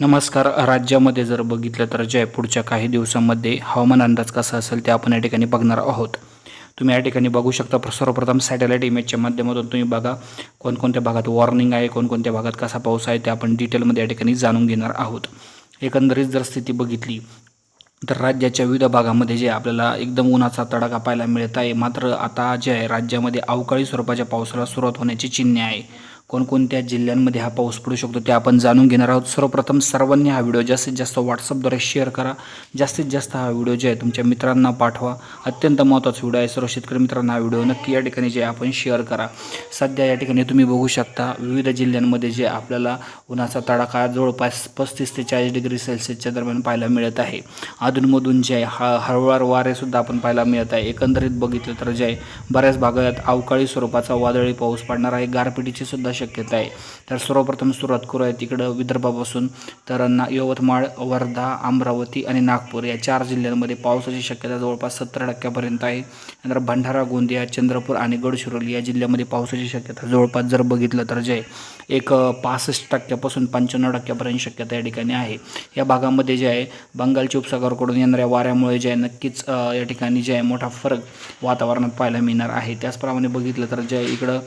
नमस्कार. राज्यामध्ये जर बघितलं तर जयपूरच्या काही दिवसांमध्ये हवामान अंदाज कसा असेल ते आपण या ठिकाणी बघणार आहोत. तुम्ही या ठिकाणी बघू शकता सर्वप्रथम सॅटेलाईट इमेजच्या माध्यमातून तुम्ही बघा कोणकोणत्या भागात वॉर्निंग आहे कोणकोणत्या भागात कसा पाऊस आहे ते आपण डिटेलमध्ये या ठिकाणी जाणून घेणार आहोत. एकंदरीत जर स्थिती बघितली तर राज्याच्या विविध भागामध्ये जे आपल्याला एकदम उन्हाचा तडाखा पाहायला मिळत आहे मात्र आता जे आहे राज्यामध्ये अवकाळी स्वरूपाच्या पावसाला सुरुवात होण्याची चिन्हे आहे. कोणकोणत्या जिल्ह्यांमध्ये हा पाऊस पडू शकतो ते आपण जाणून घेणार आहोत. सर्वप्रथम सर्वांनी हा व्हिडिओ जास्तीत जास्त व्हॉट्सअपद्वारे शेअर करा. जास्तीत जास्त हा व्हिडिओ जे आहे तुमच्या मित्रांना पाठवा. अत्यंत महत्त्वाचा व्हिडिओ आहे. सर्व शेतकरी मित्रांना हा व्हिडिओ नक्की या ठिकाणी जे आपण शेअर करा. सध्या या ठिकाणी तुम्ही बघू शकता विविध जिल्ह्यांमध्ये जे आपल्याला उन्हाचा तडाखा जवळपास पस्तीस ते चाळीस डिग्री सेल्सिअसच्या दरम्यान पाहायला मिळत आहे. अधूनमधून जे आहे ह हळूवार वारेसुद्धा आपण पाहायला मिळत आहे. एकंदरीत बघितलं तर जे आहे बऱ्याच भागात अवकाळी स्वरूपाचा वादळी पाऊस पडणार आहे. गारपिटीची सुद्धा शक्यता आहे. तर सर्वप्रथम सुरुवात करूया तिकडं विदर्भापासून. तर ना यवतमाळ वर्धा अमरावती आणि नागपूर या चार जिल्ह्यांमध्ये पावसाची शक्यता जवळपास सत्तर टक्क्यापर्यंत आहे. नंतर भंडारा गोंदिया चंद्रपूर आणि गडचिरोली या जिल्ह्यामध्ये पावसाची शक्यता जवळपास जर बघितलं तर जे आहे, एक पासष्ट टक्क्यापासून पंच्याण्णव टक्क्यापर्यंत शक्यता या ठिकाणी आहे. या भागामध्ये जे आहे बंगालच्या उपसागराकडून येणाऱ्या वाऱ्यामुळे जे आहे नक्कीच या ठिकाणी जे आहे मोठा फरक वातावरणात पाहायला मिळणार आहे. त्याचप्रमाणे बघितलं तर जे इकडं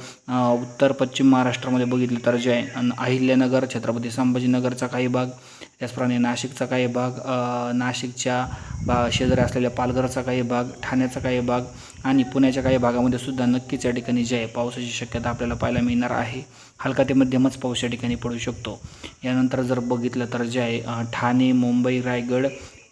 उत्तर पश्चिम महाराष्ट्र महाराष्ट्रामध्ये बघितलं तर जे आहे अन अहिल्यानगर छत्रपती संभाजीनगरचा काही भाग त्याचप्रमाणे नाशिकचा काही भाग नाशिकच्या बा शेजारी असलेल्या पालघरचा काही भाग ठाण्याचा काही भाग आणि पुण्याच्या काही भागामध्ये सुद्धा नक्कीच या ठिकाणी जे आहे पावसाची शक्यता आपल्याला पाहायला मिळणार आहे. हलका ते मध्यमच पाऊस या ठिकाणी पडू शकतो. यानंतर जर बघितलं तर जे आहे ठाणे मुंबई रायगड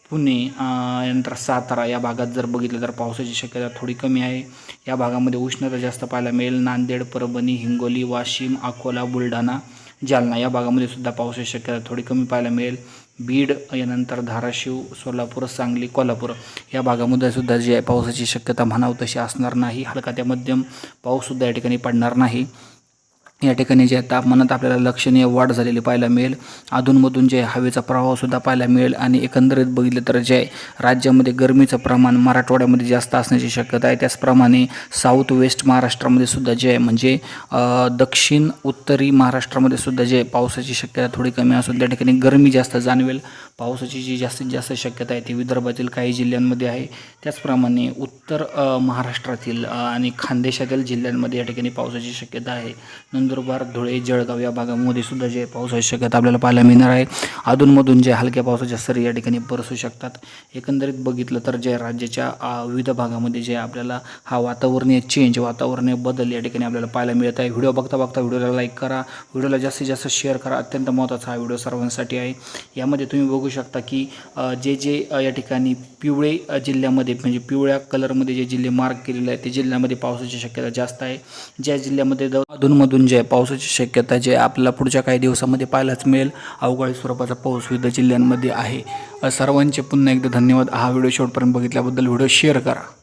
पुणे नंतर यानंतर सातारा या भागात जर बघितलं तर पावसाची शक्यता थोडी कमी आहे. या भागामध्ये उष्णता जास्त पाहायला मिळेल. नांदेड परभणी हिंगोली वाशिम अकोला बुलढाणा जालना या भागामध्ये सुद्धा पावसाची शक्यता थोडी कमी पाहायला मिळेल. बीड यानंतर धाराशिव सोलापूर सांगली कोल्हापूर या भागामध्ये सुद्धा जी आहे पावसाची शक्यता म्हणावं तशी असणार नाही. हलका त्या मध्यम पाऊससुद्धा या ठिकाणी पडणार नाही. या ठिकाणी जे तापमानात आपल्याला लक्षणीय वाढ झालेली पाहायला मिळेल. अधूनमधून जे हवेचा प्रवाहसुद्धा पाहायला मिळेल आणि एकंदरीत बघितलं तर जे आहे, राज्यामध्ये गरमीचं प्रमाण मराठवाड्यामध्ये जास्त असण्याची शक्यता आहे. त्याचप्रमाणे साऊथ वेस्ट महाराष्ट्रामध्ये सुद्धा जे आहे म्हणजे दक्षिण उत्तरी महाराष्ट्रामध्ये सुद्धा जे पावसाची शक्यता थोडी कमी असून त्या ठिकाणी गरमी जास्त जाणवेल. पावसाची जी जास्तीत जास्त शक्यता आहे ती विदर्भातील काही जिल्ह्यांमध्ये आहे. त्याचप्रमाणे उत्तर महाराष्ट्रातील आणि खानदेशातील जिल्ह्यांमध्ये या ठिकाणी पावसाची शक्यता आहे. नंदुरबार धुळे जळगाव या भागामध्ये सुद्धा जे पावसाची शक्यता आपल्याला पाहायला मिळणार आहे. अधूनमधून जे हलक्या पावसाच्या सरी या ठिकाणी बरसू शकतात. एकंदरीत बघितलं तर जे राज्याच्या विविध भागामध्ये जे आपल्याला हा वातावरणीय चेंज वातावरणीय बदल या ठिकाणी आपल्याला पाहायला मिळत आहे. व्हिडिओ बघता बघता व्हिडिओला लाईक करा. व्हिडिओला जास्तीत जास्त शेअर करा. अत्यंत महत्त्वाचा हा व्हिडिओ सर्वांसाठी आहे. यामध्ये तुम्ही बघू शकता की जे जे या ठिकाणी पिवळे जिल्ह्यामध्ये म्हणजे पिवळ्या कलरमध्ये जे जिल्हे मार्क केलेले आहेत ते जिल्ह्यामध्ये पावसाची शक्यता जास्त आहे. ज्या जिल्ह्यामध्ये द- अधूनमधून जे पावसाची शक्यता जे आपल्याला पुढच्या काही दिवसामध्ये पाहायलाच मिळेल अवकाळी स्वरूपाचा पाऊस विविध जिल्ह्यांमध्ये आहे. सर्वांचे पुन्हा एकदा धन्यवाद. हा व्हिडिओ शेवटपर्यंत बघितल्याबद्दल व्हिडिओ शेअर करा.